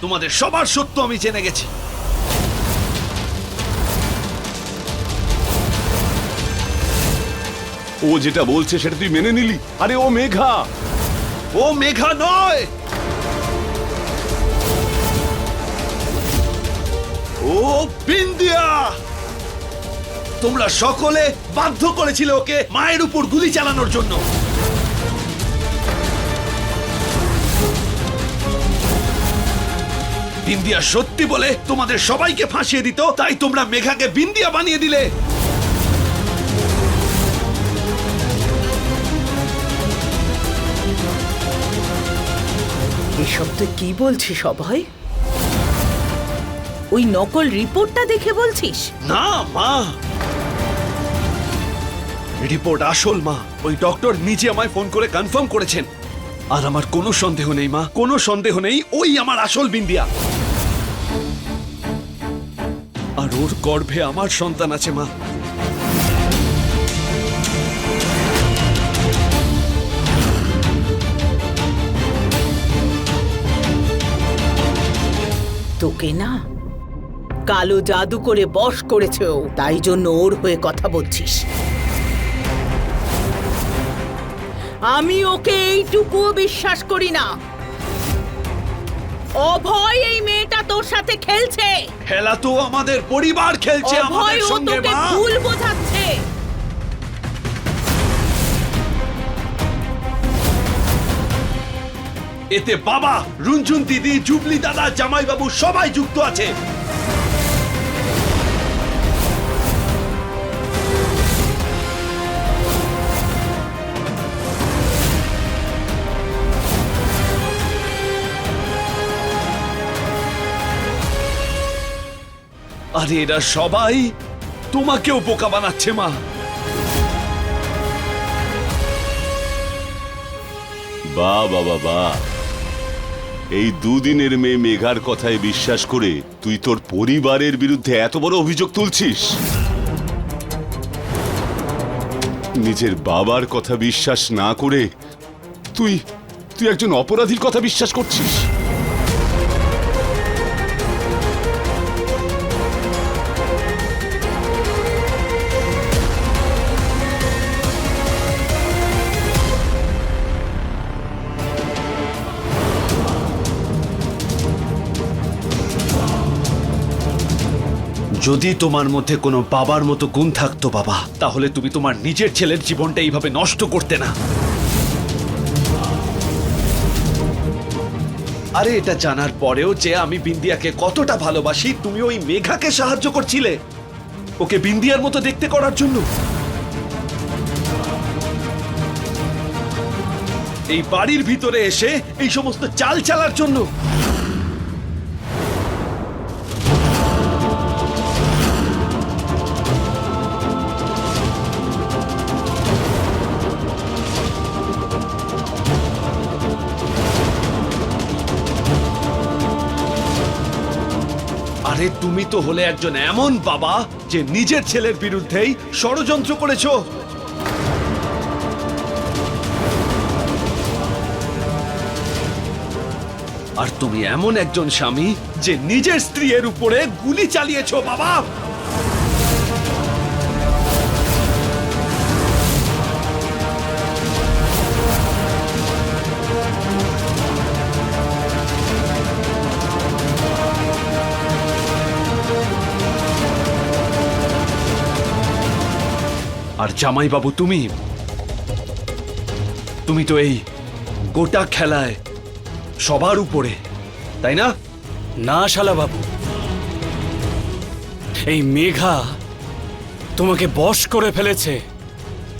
তোমাদের সবার সত্য আমি জেনে গেছি। ও যেটা বলছে সেটা তুই মেনে নিলি? আরে ও মেঘা! ও মেঘা নয়! ও বিন্দিয়া! তোমরা সকলে বাধ্য করেছিলে ওকে মায়ের উপর গুলি চালানোর জন্য। বিন্দিয়া সত্যি বলে তোমাদের সবাইকে ফাঁসিয়ে দিত তাই তোমরা মেঘাকে বিন্দিয়া বানিয়ে দিলে। এসব তুই কি বলছিস অভয়? ওই নকল রিপোর্টটা দেখে বলছিস? না মা। রিপোর্ট আসল মা। ওই ডক্টর নিজে আমায় ফোন করে কনফার্ম করেছেন। আর আমার কোনো সন্দেহ নেই মা। কোনো সন্দেহ নেই ওই আমার আসল বিন্দিয়া। আর ওর গর্ভে আমার সন্তান আছে, মা। তোকে না কালো জাদু করে বশ করেছে ও, তাই জন্য ওর হয়ে কথা বলছিস। আমি ওকে এইটুকুও বিশ্বাস করি না। অভয় এই মেয়েটা তোর সাথে খেলছে। খেলা তো আমাদের পরিবার খেলছে আমাদের সঙ্গে মা। ভুল বোঝাচ্ছে। এতে বাবা রুনঝুন দিদি জুবলি দাদা জামাইবাবু সবাই যুক্ত আছে। আরে এরা সবাই তোমাকেও বোকা বানাচ্ছে, মা। বা বাবা বা। এই দুদিনের মেয়ে মেঘার কথায় বিশ্বাস করে তুই তোর পরিবারের বিরুদ্ধে এত বড় অভিযোগ তুলছিস? নিজের বাবার কথা বিশ্বাস না করে তুই তুই একজন অপরাধীর কথা বিশ্বাস করছিস? যদি তোমার মধ্যে কোনো বাবার মতো গুণ থাকতো, বাবা, তাহলে তুমি তোমার নিজের ছেলের জীবনটা এইভাবে নষ্ট করতে না। আরে, এটা জানার পরেও যে আমি বিন্দিয়াকে কতটা ভালোবাসি, তুমি ওই মেঘাকে সাহায্য করছিলে। ওকে বিন্দিয়ার মতো দেখতে করার জন্য। এই বাড়ির ভিতরে এসে এই সমস্ত চাল চালার জন্য। তুমি তো হলে একজন এমন বাবা যে নিজের ছেলের বিরুদ্ধেই ষড়যন্ত্র করেছ। আর তুমি এমন একজন স্বামী যে নিজের স্ত্রীর উপরে গুলি চালিয়েছো, বাবা! জামাইবাবু, তুমি? তুমি তো এই গোটা খেলায় সবার উপরে, তাই না? না শালা বাবু এই মেঘা তোমাকে বশ করে ফেলেছে।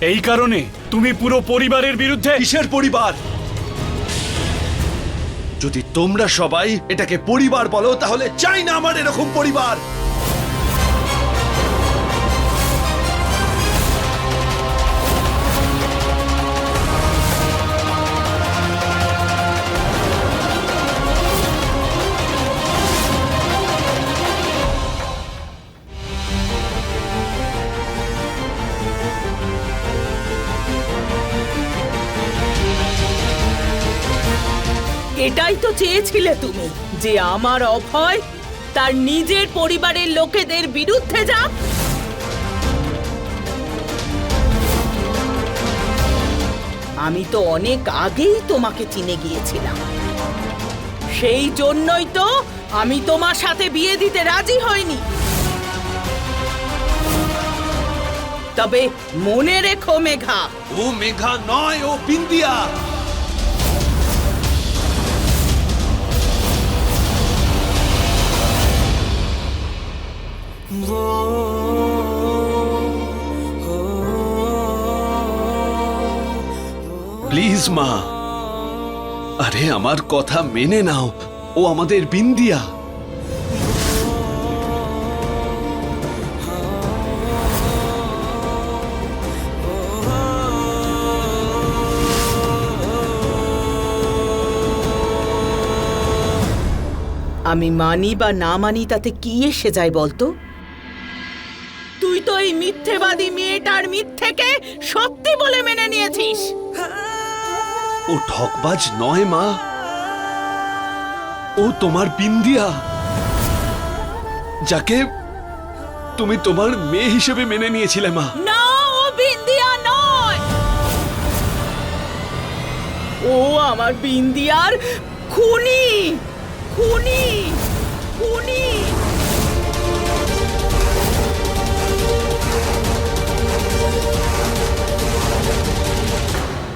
এই কারণে তুমি পুরো পরিবারের বিরুদ্ধে কিসের পরিবার? যদি তোমরা সবাই এটাকে পরিবার বলো, তাহলে চাই না আমার এরকম পরিবার। এটাই তো চেয়েছিলে তুমি, যে আমার অভয় তার নিজের পরিবারের লোকেদের বিরুদ্ধে যাক। আমি তো অনেক আগেই তোমাকে চিনে গিয়েছিলাম। সেই জন্যই তো আমি তোমার সাথে বিয়ে দিতে রাজি হইনি। তবে মনে রেখো মেঘা। ও মেঘা নয়, ও বিন্দিয়া প্লিজ মা আরে, আমার কথা মেনে নাও। ও আমাদের বিন্দিয়া। আমি মানি বা না মানি, তাতে কি এসে যায় বলতো? তুই তো এই মিথ্যেবাদী মেয়েটার মিথ্যেকে সত্যি বলে মেনে নিয়েছিস। ও ঠকবাজ নয় মা। ও তোমার বিন্দিয়া যাকে তুমি তোমার মেয়ে হিসেবে মেনে নিয়েছিলে মা। না ও বিন্দিয়া নয়। ও আমার বিন্দিয়ার খুনি। খুনি। খুনি।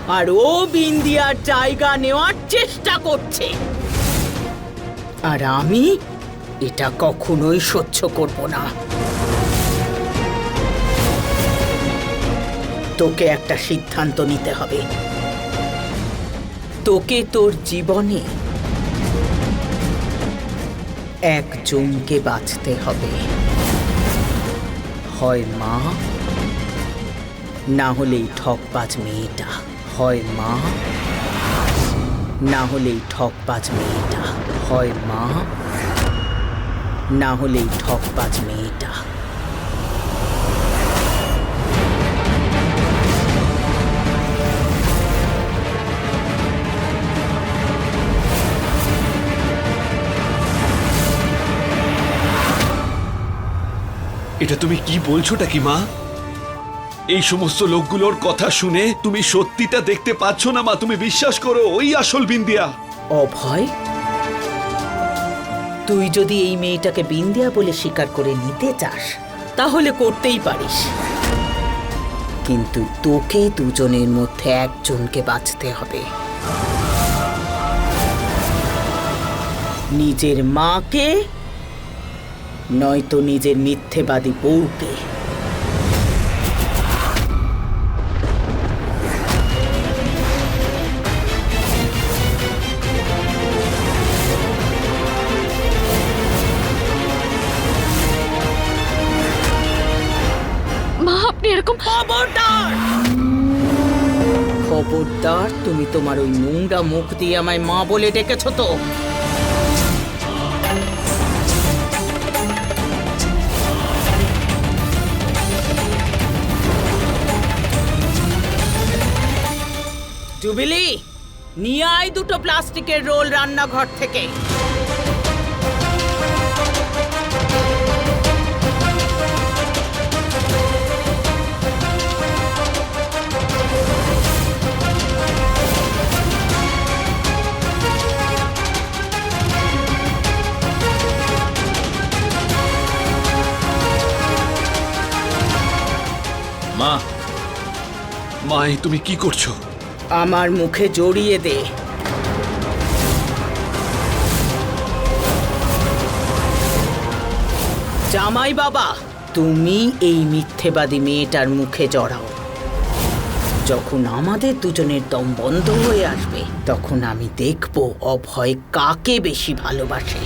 আর ও বিন্দিয়ার জায়গা নেওয়ার চেষ্টা করছে। আর আমি এটা কখনোই সহ্য করব না। তোকে একটা সিদ্ধান্ত নিতে হবে। তোকে তোর জীবনে একজনকে বাঁচতে হবে। হয় মা, না হলে ঠকবাজ মেয়েটা। হয় মা। না হলে এই ঠকবাজ মেয়েটা। হয় মা। না হলে এই ঠকবাজ মেয়েটা। এটা তুমি কি বলছোটা কি মা? এই সমস্ত লোকগুলোর কথা শুনে তুমি সত্যিটা দেখতে পাচ্ছ না, মা। তুমি বিশ্বাস করো, ওই আসল বিন্দিয়া। অভয়, তুই যদি এই মেয়েটাকে বিন্দিয়া বলে স্বীকার করে নিতে চাস, তাহলে করতেই পারিস। কিন্তু তোকে দুজনের মধ্যে একজনকে বাঁচতে হবে। নিজের মাকে, নয়তো নিজের মিথ্যেবাদী বউকে। আপনি এরকম খবরদার! খবরদার? তুমি তোমার ওই নোংরা মুখ দিয়ে আমায় মা বলে ডেকেছো তো? জুবিলি, নিয়ে আয় দুটো প্লাস্টিকের রোল রান্নাঘর থেকে। মা এই তুমি কি করছ? আমার মুখে জড়িয়ে দে। জামাই বাবা, তুমি এই মিথ্যেবাদী মেয়েটার মুখে জড়াও। যখন আমাদের দুজনের দম বন্ধ হয়ে আসবে, তখন আমি দেখব অভয় কাকে বেশি ভালোবাসে।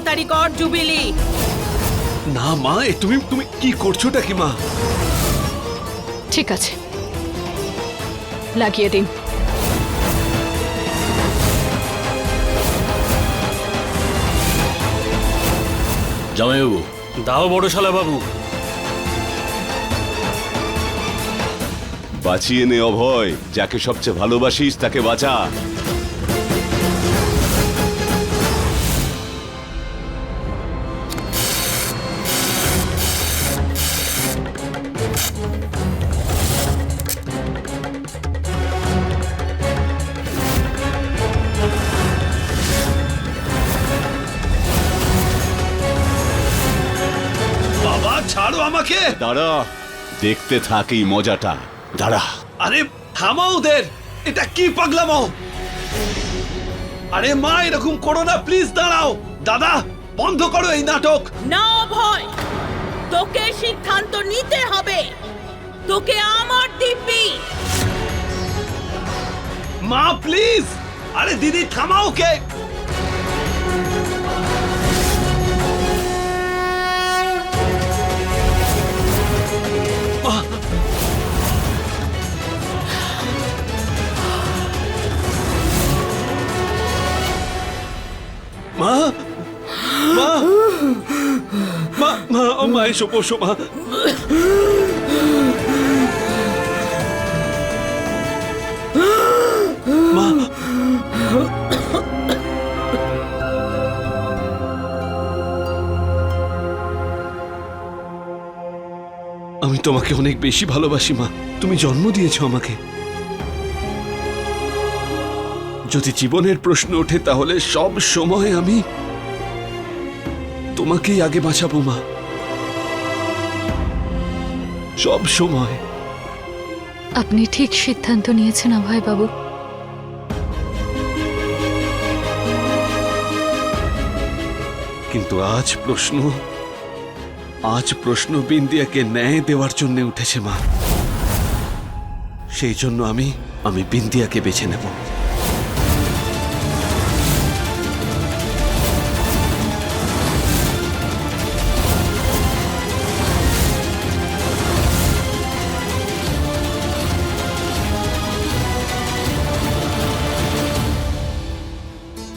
তাড়াতাড়ি কর জুবিলি। না মা এ তুমি তুমি কি করছোটা কি মা? ঠিক আছে। লাগিয়ে দিন। জামাইবাবু। দাও বড় শালা বাবু। বাঁচিয়ে নে অভয়। যাকে সবচেয়ে ভালোবাসিস তাকে বাঁচা। দাঁড়া দেখতে থাক মজাটা। দাঁড়া। আরে থামাও ওদের! এটা কি পাগলামো? আরে মা এরকম করো না প্লিজ দাঁড়াও। দাদা বন্ধ করো এই নাটক। না ভয়! তোকে সিদ্ধান্ত নিতে হবে। তোকে আমার দিব্যি। মা প্লিজ আরে দিদি থামাও কে এসো আমি তোমাকে অনেক বেশি ভালোবাসি, মা। তুমি জন্ম দিয়েছ আমাকে। যদি জীবনের প্রশ্ন ওঠে, তাহলে সব সময় আমি তোমাকেই আগে বাঁচাবো, মা। সব সময়। আপনি ঠিক সিদ্ধান্ত নিয়েছেন অভয় বাবু। কিন্তু আজ প্রশ্ন আজ প্রশ্ন বিন্দিয়াকে ন্যায় দেওয়ার জন্য উঠেছে মা। সেই জন্য আমি আমি বিন্দিয়াকে বেছে নেব।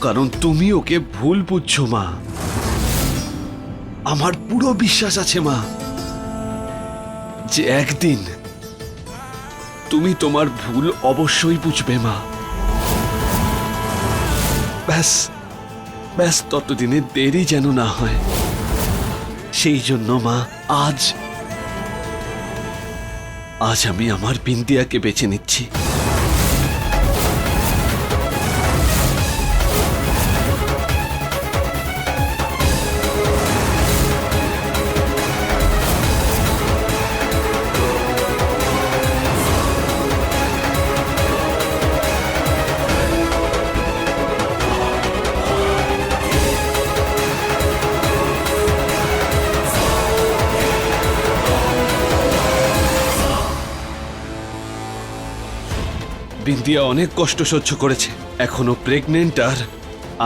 কারণ তুমি ওকে ভুল বুঝছ, মা। আমার পুরো বিশ্বাস আছে, মা, যে একদিন তুমি তোমার ভুল অবশ্যই বুঝবে, মা। ব্যাস ব্যাস, ততদিনে দেরি যেন না হয়। সেই জন্য, মা, আজ আজ আমি আমার বিন্দিয়াকে বেছে নিচ্ছি। বিন্দিয়া অনেক কষ্ট সহ্য করেছে। এখনও প্রেগনেন্ট আর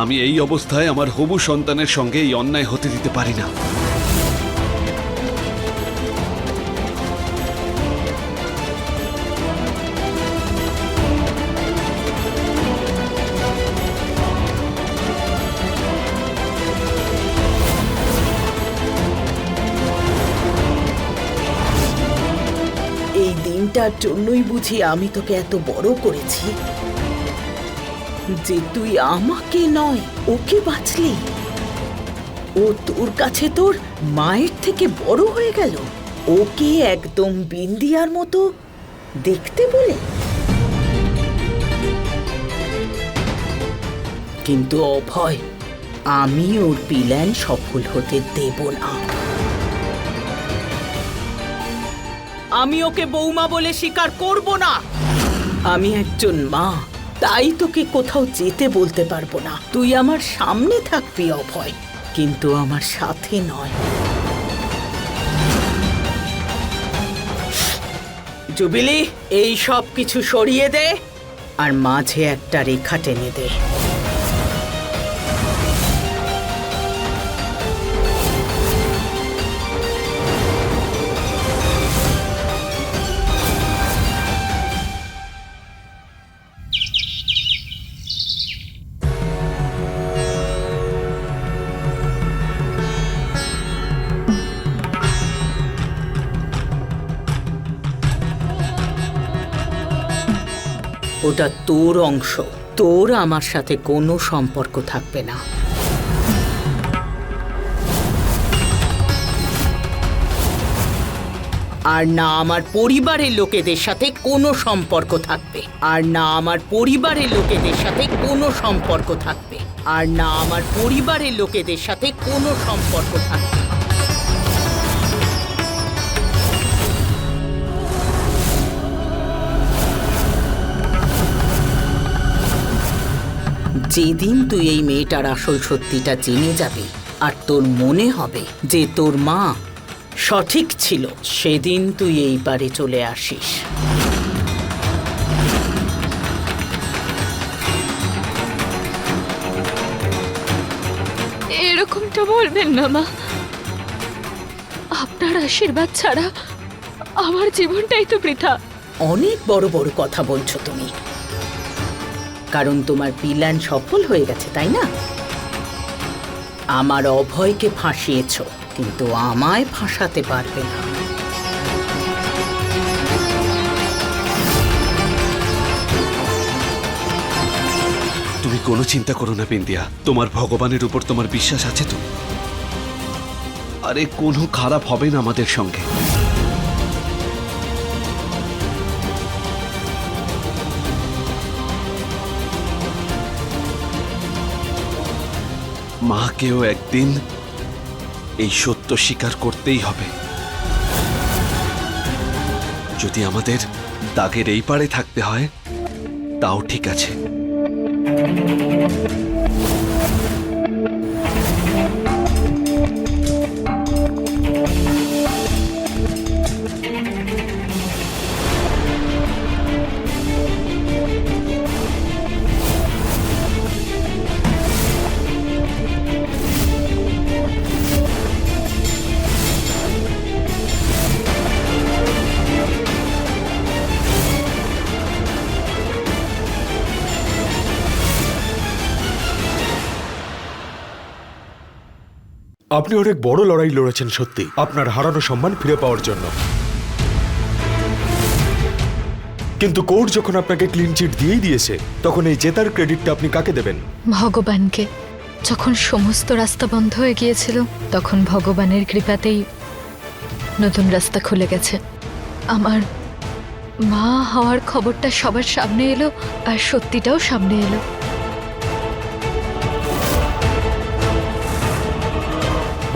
আমি এই অবস্থায় আমার হবু সন্তানের সঙ্গে এই অন্যায় হতে দিতে পারি না। এই দিনটার জন্যই বুঝি আমি তোকে এত বড় করেছি। যে তুই আমাকে নয়, ওকে বাঁচলি। ও তোর কাছে তোর মায়ের থেকে বড় হয়ে গেল। ওকে একদম বিন্দিয়ার মতো দেখতে বলে। কিন্তু অভয়, আমি ওর প্ল্যান সফল হতে দেব না। আমি ওকে বৌমা বলে স্বীকার করব না। আমি একজন মা, তাই তোকে কোথাও যেতে বলতে পারব না। তুই আমার সামনে থাকবি, অভয়, কিন্তু আমার সাথে নয়। জুবিলি, এই সব কিছু সরিয়ে দে, আর মাঝে একটা রেখা টেনে দে। ওটা তোর অংশ। তোর আমার সাথে কোনো সম্পর্ক থাকবে না। আর না আমার পরিবারের লোকেদের সাথে কোনো সম্পর্ক থাকবে। আর না আমার পরিবারের লোকেদের সাথে কোনো সম্পর্ক থাকবে। আর না আমার পরিবারের লোকেদের সাথে কোনো সম্পর্ক থাকবে। যেদিন তুই এই মেয়েটার আসল সত্যিটা জেনে যাবি আর তোর মনে হবে যে তোর মা সঠিক ছিল সেদিন তুই এই বাড়ি চলে আসিস। এরকমটা বলবেন না মা। আপনার আশীর্বাদ ছাড়া আমার জীবনটাই তো বৃথা। অনেক বড় বড় কথা বলছো তুমি। কারণ তোমার প্ল্যান সফল হয়ে গেছে, তাই না? আমার অভয়কে ফাঁসিয়েছ, কিন্তু আমায় ফাঁসাতে পারবে না। তুমি কোনো চিন্তা করো না, বিন্দিয়া। তোমার ভগবানের উপর তোমার বিশ্বাস আছে তো? আরে, কোনো খারাপ হবে না আমাদের সঙ্গে। মাকেও একদিন এই সত্য স্বীকার করতেই হবে। যদি আমাদের দাগের এই পারে থাকতে হয়, তাও ঠিক আছে। আপনি অনেক বড় লড়াই লড়েছেন, সত্যি। আপনার হারানো সম্মান ফিরে পাওয়ার জন্য। কিন্তু কোর্ট যখন আপনাকে ক্লিন চিট দিয়েই দিয়েছে, তখন এই জেতার ক্রেডিটটা আপনি কাকে দেবেন? ভগবানকে। যখন সমস্ত রাস্তা বন্ধ হয়ে গিয়েছিল, তখন ভগবানের কৃপাতেই নতুন রাস্তা খুলে গেছে। আমার মা হওয়ার খবরটা সবার সামনে এলো, আর সত্যিটাও সামনে এলো।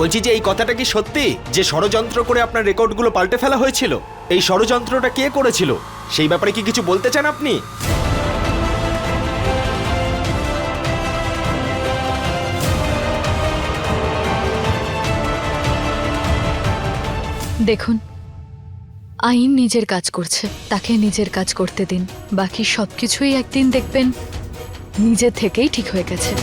বলছি যে এই কথাটা কি সত্যি? যে ষড়যন্ত্র করে আপনার রেকর্ডগুলো পাল্টে ফেলা হয়েছিল? এই ষড়যন্ত্রটা কে করেছিল? সেই ব্যাপারে কি কিছু বলতে চান আপনি? দেখুন, আইন নিজের কাজ করছে। তাকে নিজের কাজ করতে দিন। বাকি সব কিছুই একদিন দেখবেন, নিজে থেকেই ঠিক হয়ে গেছে।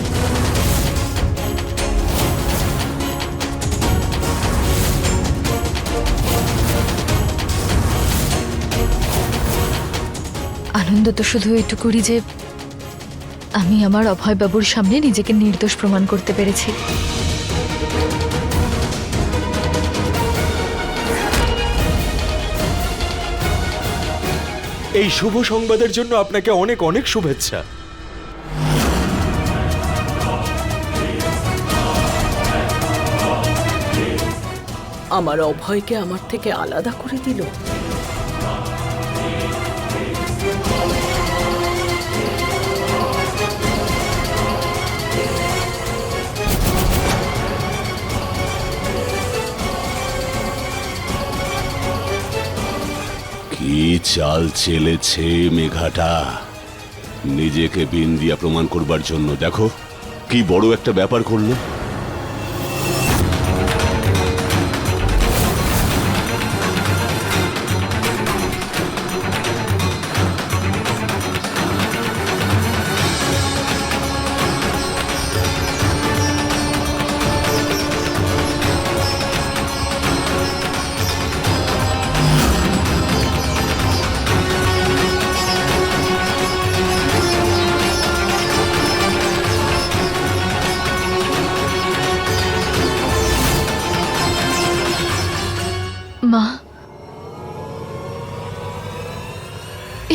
আনন্দ তো শুধু এটুকুরই যে আমি আমার অভয়বাবুর সামনে নিজেকে নির্দোষ প্রমাণ করতে পেরেছি। এই শুভ সংবাদের জন্য আপনাকে অনেক অনেক শুভেচ্ছা। আমার অভয়কে আমার থেকে আলাদা করে দিল। কি চাল চেলেছে মেঘাটা নিজেকে বিন দিয়া প্রমাণ করবার জন্য। দেখো, কি বড় একটা ব্যাপার করল।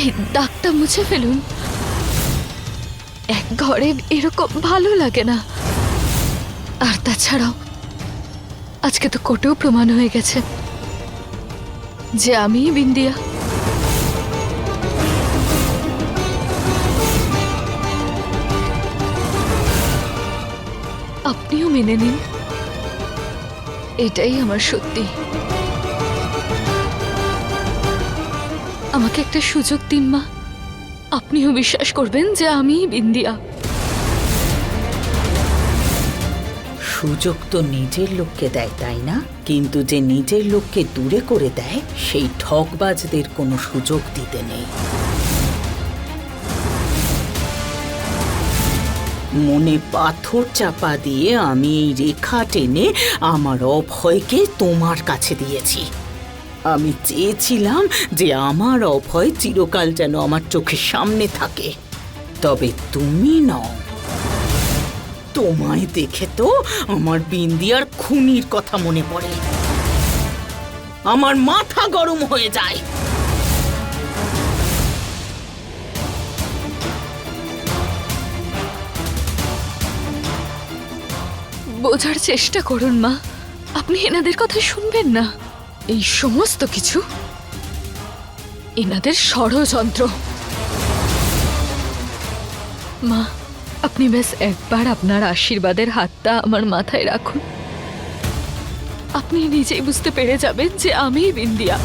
এই দাগ রেকর্ডটা মুছে ফেলুন। এক ঘরে এরকম ভালো লাগে না। আর তাছাড়াও, আজকে তো কোর্টেও প্রমাণ হয়ে গেছে যে আমি বিন্দিয়া। আপনিও মেনে নিন। এটাই আমার সত্যি। আমাকে একটা সুযোগ দিন, মা। আপনিও বিশ্বাস করবেন যে আমি বিন্দিয়া। সুযোগ তো নিজের লোককে দেয়, তাই না? কিন্তু যে নিজের লোককে দূরে করে দেয়, সেই ঠকবাজদের কোনো সুযোগ দিতে নেই। মনে পাথর চাপা দিয়ে আমি এই রেখা টেনে আমার অভয়কে তোমার কাছে দিয়েছি। আমি চেয়েছিলাম যে আমার অভয় চিরকাল যেন আমার চোখের সামনে থাকে। তবে তুমি নও। তোমায় দেখে তো আমার বিন্দিয়ার খুনির কথা মনে পড়ে। আমার মাথা গরম হয়ে যায়। বোঝার চেষ্টা করুন মা। আপনি এনাদের কথা শুনবেন না। এই সমস্ত কিছু এনাদের ষড়যন্ত্র। মা, আপনি ব্যাস একবার আপনার আশীর্বাদের হাতটা আমার মাথায় রাখুন। আপনি নিজেই বুঝতে পেরে যাবেন যে আমি বিন্দিয়া।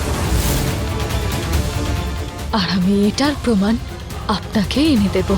আর আমি এটার প্রমাণ আপনাকে এনে দেবো।